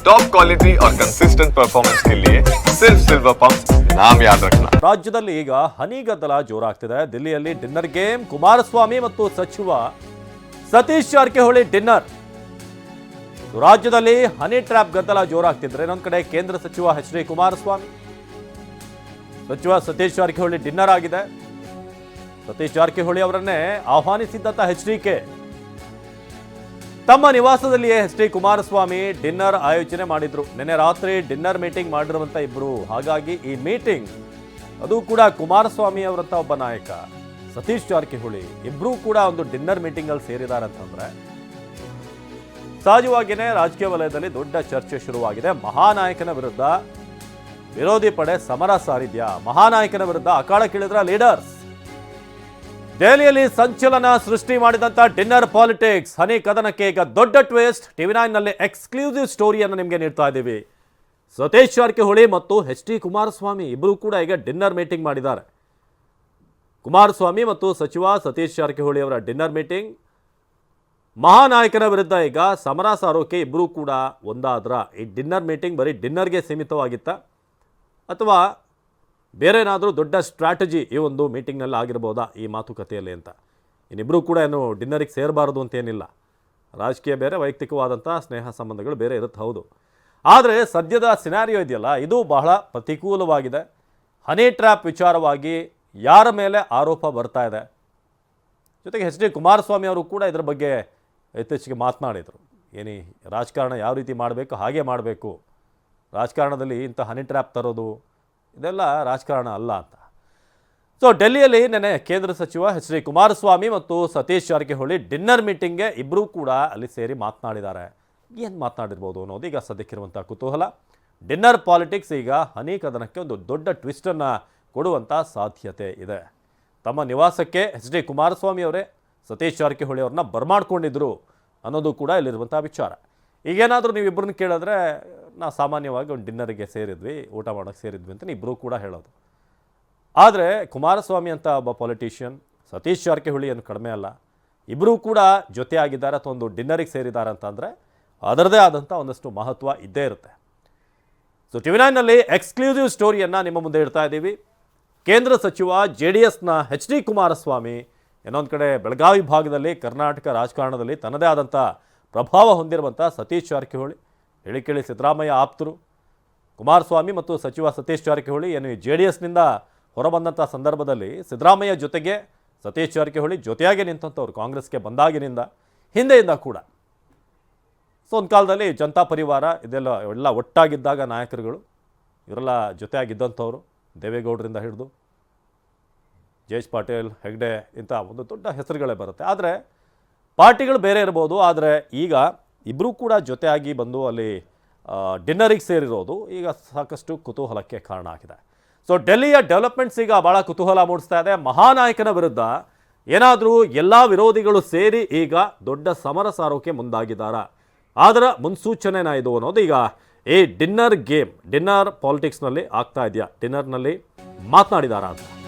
Top quality और consistent performance के लिए सिर्फ सिल्वर पंप नाम याद रखना ರಾಜ್ಯದಲ್ಲಿ ಈಗ ಹನಿ ಗದ್ದಲ ಜೋರಾಗ್ತಿದೆ ದಿಲ್ಲಿಯಲ್ಲಿ ಡಿನ್ನರ್ ಗೇಮ್ ಕುಮಾರಸ್ವಾಮಿ ಮತ್ತು ಸಚಿವ ಸತೀಶ್ ಜಾರಕಿಹೊಳಿ ಡಿನ್ನರ್ ರಾಜ್ಯದಲ್ಲಿ ಹನಿ ಟ್ರ್ಯಾಪ್ ಗದ್ದಲ ಜೋರಾಗ್ತಿದ್ರೆ ಇನ್ನೊಂದ್ ಕಡೆ ಕೇಂದ್ರ ಸಚಿವ ಎಚ್ ಡಿ ಕುಮಾರಸ್ವಾಮಿ ಸಚಿವ ಸತೀಶ್ ಜಾರಕಿಹೊಳಿ ಡಿನ್ನರ್ ಆಗಿದೆ ಸತೀಶ್ ಜಾರಕಿಹೊಳಿ ಅವರನ್ನೇ ಆಹ್ವಾನಿಸಿದ್ದಂತ ಎಚ್ ಡಿ ಕೆ ತಮ್ಮ ನಿವಾಸದಲ್ಲಿಯೇ ಎಚ್ ಡಿ ಕುಮಾರಸ್ವಾಮಿ ಡಿನ್ನರ್ ಆಯೋಜನೆ ಮಾಡಿದ್ರು. ನಿನ್ನೆ ರಾತ್ರಿ ಡಿನ್ನರ್ ಮೀಟಿಂಗ್ ಮಾಡಿರುವಂತ ಇಬ್ರು. ಹಾಗಾಗಿ ಈ ಮೀಟಿಂಗ್, ಅದು ಕೂಡ ಕುಮಾರಸ್ವಾಮಿ ಅವರಂತ ಒಬ್ಬ ನಾಯಕ. ಸತೀಶ್ ಜಾರಕಿಹೊಳಿ ಇಬ್ರು ಕೂಡ ಒಂದು ಡಿನ್ನರ್ ಮೀಟಿಂಗ್ ಅಲ್ಲಿ ಸೇರಿದ್ದಾರೆ ಅಂತಂದ್ರೆ ಸಹಜವಾಗಿಯೇ ರಾಜಕೀಯ ವಲಯದಲ್ಲಿ ದೊಡ್ಡ ಚರ್ಚೆ ಶುರುವಾಗಿದೆ. ಮಹಾನಾಯಕನ ವಿರುದ್ಧ ವಿರೋಧಿ ಪಡೆ ಸಮರ ಸಾರಿದ್ಯಾ. ಮಹಾನಾಯಕನ ವಿರುದ್ಧ ಅಖಾಡಕ್ಕಿಳಿದ್ರ ಲೀಡರ್ಸ್. ದೆಹಲಿಯಲ್ಲಿ ಸಂಚಲನ ಸೃಷ್ಟಿ ಮಾಡಿದಂಥ ಡಿನ್ನರ್ ಪಾಲಿಟಿಕ್ಸ್. ಹನಿ ಕದನಕ್ಕೆ ಈಗ ದೊಡ್ಡ ಟ್ವಿಸ್ಟ್. ಟಿವಿ ನೈನ್ನಲ್ಲಿ ಎಕ್ಸ್ಕ್ಲೂಸಿವ್ ಸ್ಟೋರಿಯನ್ನು ನಿಮಗೆ ನೀಡ್ತಾ ಇದ್ದೀವಿ. ಸತೀಶ್ ಜಾರಕಿಹೊಳಿ ಮತ್ತು ಎಚ್ ಡಿ ಕುಮಾರಸ್ವಾಮಿ ಇಬ್ಬರೂ ಕೂಡ ಈಗ ಡಿನ್ನರ್ ಮೀಟಿಂಗ್ ಮಾಡಿದ್ದಾರೆ. ಕುಮಾರಸ್ವಾಮಿ ಮತ್ತು ಸಚಿವ ಸತೀಶ್ ಜಾರಕಿಹೊಳಿ ಅವರ ಡಿನ್ನರ್ ಮೀಟಿಂಗ್. ಮಹಾನಾಯಕನ ವಿರುದ್ಧ ಈಗ ಸಮರ ಸಾರೋಕೆ ಇಬ್ಬರೂ ಕೂಡ ಒಂದಾದ್ರ. ಈ ಡಿನ್ನರ್ ಮೀಟಿಂಗ್ ಬರೀ ಡಿನ್ನರ್ಗೆ ಸೀಮಿತವಾಗಿತ್ತ? ಅಥವಾ ಬೇರೆ ಏನಾದರೂ ದೊಡ್ಡ ಸ್ಟ್ರಾಟಜಿ ಈ ಒಂದು ಮೀಟಿಂಗ್ನಲ್ಲಿ ಆಗಿರ್ಬೋದಾ ಈ ಮಾತುಕತೆಯಲ್ಲಿ ಅಂತ? ಇನ್ನಿಬ್ಬರೂ ಕೂಡ ಏನು ಡಿನ್ನರಿಗೆ ಸೇರಬಾರ್ದು ಅಂತೇನಿಲ್ಲ ರಾಜಕೀಯ ಬೇರೆ ವೈಯಕ್ತಿಕವಾದಂಥ ಸ್ನೇಹ ಸಂಬಂಧಗಳು ಬೇರೆ ಇರುತ್ತೆ ಹೌದು. ಆದರೆ ಸದ್ಯದ ಸಿನಾರಿಯೋ ಇದೆಯಲ್ಲ, ಇದು ಬಹಳ ಪ್ರತಿಕೂಲವಾಗಿದೆ. ಹನಿ ಟ್ರ್ಯಾಪ್ ವಿಚಾರವಾಗಿ ಯಾರ ಮೇಲೆ ಆರೋಪ ಬರ್ತಾ ಇದೆ? ಜೊತೆಗೆ ಎಚ್ ಡಿ ಕುಮಾರಸ್ವಾಮಿ ಅವರು ಕೂಡ ಇದರ ಬಗ್ಗೆ ಇತ್ತೀಚೆಗೆ ಮಾತನಾಡಿದರು ಏನಿ ರಾಜಕಾರಣ ಯಾವ ರೀತಿ ಮಾಡಬೇಕು, ಹಾಗೆ ಮಾಡಬೇಕು? ರಾಜಕಾರಣದಲ್ಲಿ ಇಂಥ ಹನಿ ಟ್ರ್ಯಾಪ್ ತರೋದು ಇದೆಲ್ಲ ರಾಜಕಾರಣ ಅಲ್ಲ ಅಂತ. ಸೊ ಡೆಲ್ಲಿಯಲ್ಲಿ ನೆನೆ ಕೇಂದ್ರ ಸಚಿವ ಎಚ್ ಡಿ ಕುಮಾರಸ್ವಾಮಿ ಮತ್ತು ಸತೀಶ್ ಜಾರಕಿಹೊಳಿ ಡಿನ್ನರ್ ಮೀಟಿಂಗ್ಗೆ ಇಬ್ಬರೂ ಕೂಡ ಅಲ್ಲಿ ಸೇರಿ ಮಾತನಾಡಿದ್ದಾರೆ. ಏನು ಮಾತನಾಡಿರ್ಬೋದು ಅನ್ನೋದು ಈಗ ಸದ್ಯಕ್ಕಿರುವಂಥ ಕುತೂಹಲ. ಡಿನ್ನರ್ ಪಾಲಿಟಿಕ್ಸ್ ಈಗ ಹನಿ ಕದನಕ್ಕೆ ಒಂದು ದೊಡ್ಡ ಟ್ವಿಸ್ಟನ್ನು ಕೊಡುವಂಥ ಸಾಧ್ಯತೆ ಇದೆ. ತಮ್ಮ ನಿವಾಸಕ್ಕೆ ಎಚ್ ಡಿ ಕುಮಾರಸ್ವಾಮಿ ಅವರೇ ಸತೀಶ್ ಜಾರಕಿಹೊಳಿ ಅವ್ರನ್ನ ಬರ್ಮಾಡ್ಕೊಂಡಿದ್ರು ಅನ್ನೋದು ಕೂಡ ಇಲ್ಲಿರುವಂಥ ವಿಚಾರ. ಈಗೇನಾದರೂ ನೀವು ಇಬ್ಬರನ್ನ ಕೇಳಿದ್ರೆ ನಾವು ಸಾಮಾನ್ಯವಾಗಿ ಒಂದು ಡಿನ್ನರ್ಗೆ ಸೇರಿದ್ವಿ, ಊಟ ಮಾಡೋಕ್ಕೆ ಸೇರಿದ್ವಿ ಅಂತ ಇಬ್ಬರೂ ಕೂಡ ಹೇಳೋದು. ಆದರೆ ಕುಮಾರಸ್ವಾಮಿ ಅಂತ ಒಬ್ಬ ಪೊಲಿಟಿಷಿಯನ್ ಸತೀಶ್ ಜಾರಕಿಹೊಳಿ ಏನು ಕಡಿಮೆ ಅಲ್ಲ ಇಬ್ಬರೂ ಕೂಡ ಜೊತೆಯಾಗಿದ್ದಾರೆ ಅಥವಾ ಒಂದು ಡಿನ್ನರಿಗೆ ಸೇರಿದ್ದಾರೆ ಅಂತಂದರೆ ಅದರದೇ ಆದಂಥ ಒಂದಷ್ಟು ಮಹತ್ವ ಇದ್ದೇ ಇರುತ್ತೆ. ಸೊ ಟಿವಿ ನೈನ್ನಲ್ಲಿ ಎಕ್ಸ್ಕ್ಲೂಸಿವ್ ಸ್ಟೋರಿಯನ್ನು ನಿಮ್ಮ ಮುಂದೆ ಇಡ್ತಾ ಇದ್ದೀವಿ. ಕೇಂದ್ರ ಸಚಿವ ಜೆ ಡಿ ಎಸ್ನ ಎಚ್ ಡಿ ಕುಮಾರಸ್ವಾಮಿ ಇನ್ನೊಂದು ಕಡೆ ಬೆಳಗಾವಿ ಭಾಗದಲ್ಲಿ, ಕರ್ನಾಟಕ ರಾಜಕಾರಣದಲ್ಲಿ ತನ್ನದೇ ಆದಂಥ ಪ್ರಭಾವ ಹೊಂದಿರುವಂಥ ಸತೀಶ್ ಜಾರಕಿಹೊಳಿ. ಹೇಳಿಕೇಳಿ ಸಿದ್ದರಾಮಯ್ಯ ಆಪ್ತರು. ಕುಮಾರಸ್ವಾಮಿ ಮತ್ತು ಸಚಿವ ಸತೀಶ್ ಜಾರಕಿಹೊಳಿ ಏನು ಜೆ ಡಿ ಎಸ್ನಿಂದ ಹೊರಬಂದಂಥ ಸಂದರ್ಭದಲ್ಲಿ ಸಿದ್ದರಾಮಯ್ಯ ಜೊತೆಗೆ ಸತೀಶ್ ಜಾರಕಿಹೊಳಿ ಜೊತೆಯಾಗಿ ನಿಂತಂಥವ್ರು ಕಾಂಗ್ರೆಸ್ಗೆ ಬಂದಾಗಿನಿಂದ, ಹಿಂದೆಯಿಂದ ಕೂಡ. ಸೊ, ಒಂದು ಕಾಲದಲ್ಲಿ ಜನತಾ ಪರಿವಾರ ಇದೆಲ್ಲ, ಎಲ್ಲ ಒಟ್ಟಾಗಿದ್ದಾಗ ನಾಯಕರುಗಳು, ಇವರೆಲ್ಲ ಜೊತೆಯಾಗಿದ್ದಂಥವ್ರು ದೇವೇಗೌಡರಿಂದ ಹಿಡಿದು, ಜಯೇಶ್ ಪಾಟೀಲ್, ಹೆಗ್ಡೆ ಇಂಥ ಒಂದು ದೊಡ್ಡ ಹೆಸರುಗಳೇ ಬರುತ್ತೆ. ಆದರೆ, ಪಾರ್ಟಿಗಳು ಬೇರೆ ಇರ್ಬೋದು, ಆದರೆ ಈಗ ಇಬ್ಬರೂ ಕೂಡ ಜೊತೆಯಾಗಿ ಬಂದು ಅಲ್ಲಿ ಡಿನ್ನರಿಗೆ ಸೇರಿರೋದು. ಈಗ ಸಾಕಷ್ಟು ಕುತೂಹಲಕ್ಕೆ ಕಾರಣ ಆಗಿದೆ. ಸೊ ಡೆಲ್ಲಿಯ ಡೆವಲಪ್ಮೆಂಟ್ಸ್ ಈಗ ಭಾಳ ಕುತೂಹಲ ಮೂಡಿಸ್ತಾ ಇದೆ. ಮಹಾನಾಯಕನ ವಿರುದ್ಧ ಏನಾದರೂ ಎಲ್ಲ ವಿರೋಧಿಗಳು ಸೇರಿ ಈಗ ದೊಡ್ಡ ಸಮರ ಸಾರೋಕೆ ಮುಂದಾಗಿದ್ದಾರೆ. ಅದರ ಮುನ್ಸೂಚನೆ ಇದು ಅನ್ನೋದು ಈಗ ಈ ಡಿನ್ನರ್ ಗೇಮ್, ಡಿನ್ನರ್ ಪಾಲಿಟಿಕ್ಸ್ನಲ್ಲಿ ಆಗ್ತಾ ಇದೆಯಾ? ಡಿನ್ನರ್ನಲ್ಲಿ ಮಾತನಾಡಿದಾರ ಅಂತ.